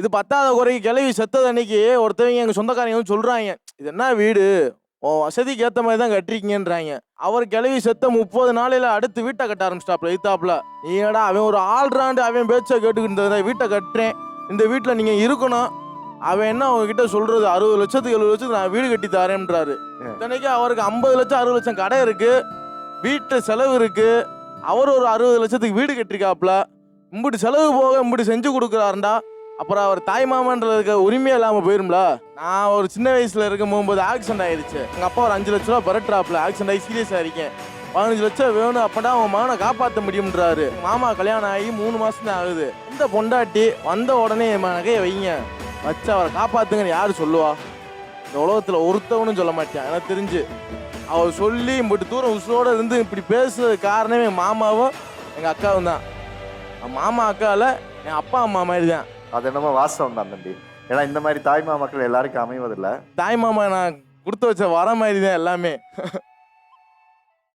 இது பத்தாத குறைக்கு கிளவி செத்தது அன்னைக்கு ஒருத்தவங்க எங்க சொந்தக்காரங்க வந்து சொல்றாங்க இது என்ன வீடு? உன் வசதிக்கு ஏத்த மாதிரி தான் கட்டிருக்கீங்கன்றாங்க. அவர் கிளவி செத்த முப்பது நாளையில அடுத்து வீட்டை கட்ட ஆரம்பிச்சிட்டாப்ல எய்த்தாப்ல நீடா அவன் ஒரு ஆல்ரவுண்டு அவன் பேச்சை கேட்டுக்கிட்டு இருந்ததை வீட்டை கட்டுறேன். இந்த வீட்டுல நீங்க இருக்கணும். அவன் என்ன அவங்க கிட்ட சொல்றது? அறுபது லட்சத்துக்கு எழுபது லட்சத்துக்கு நான் வீடு கட்டி தரேன்றாரு. இத்தனைக்கு அவருக்கு ஐம்பது லட்சம் அறுபது லட்சம் கடை இருக்கு. வீட்டு செலவு இருக்கு. அவர் ஒரு அறுபது லட்சத்துக்கு வீடு கட்டிருக்காப்ல இம்புட்டு செலவு போக இம்புட்டு செஞ்சு கொடுக்குறாருண்டா அப்புறம் அவர் தாய் மாமன்றதுக்கு உரிமையே இல்லாமல் போயிரும்ல. நான் ஒரு சின்ன வயசில் இருக்கும் போகும்போது ஆக்சிடென்ட் ஆயிடுச்சு. எங்கள் அப்பா ஒரு அஞ்சு லட்ச ரூபா பரட்ராப்ல ஆக்சிடென்ட் ஆகி சீரியஸாக இருக்கேன் பதினஞ்சு லட்சம் வேணும் அப்படா அவன் மகனை காப்பாற்ற முடியும்ன்றாரு. மாமா கல்யாணம் ஆகி மூணு மாதம் தான் ஆகுது. இந்த பொண்டாட்டி வந்த உடனே என் நகையை வைங்க. வச்சு அவரை காப்பாற்றுங்கன்னு யார் சொல்லுவா? இந்த உலகத்தில் ஒருத்தவனும் சொல்ல மாட்டேன். எனக்கு தெரிஞ்சு. அவர் சொல்லி இப்படி தூரம் உசுரோடு இருந்து இப்படி பேசுறது காரணமே என் மாமாவும் எங்கள் அக்காவும் தான் மாமா அக்காவில் என் அப்பா அம்மா மாதிரி தான் அது என்னமோ வாஸ்தவம் தான் தம்பி. ஏன்னா இந்த மாதிரி தாய்மா மக்கள் எல்லாருக்கும் அமைவதில்லை. தாய்மாமா நான் கொடுத்து வச்ச வர மாதிரி தான் எல்லாமே.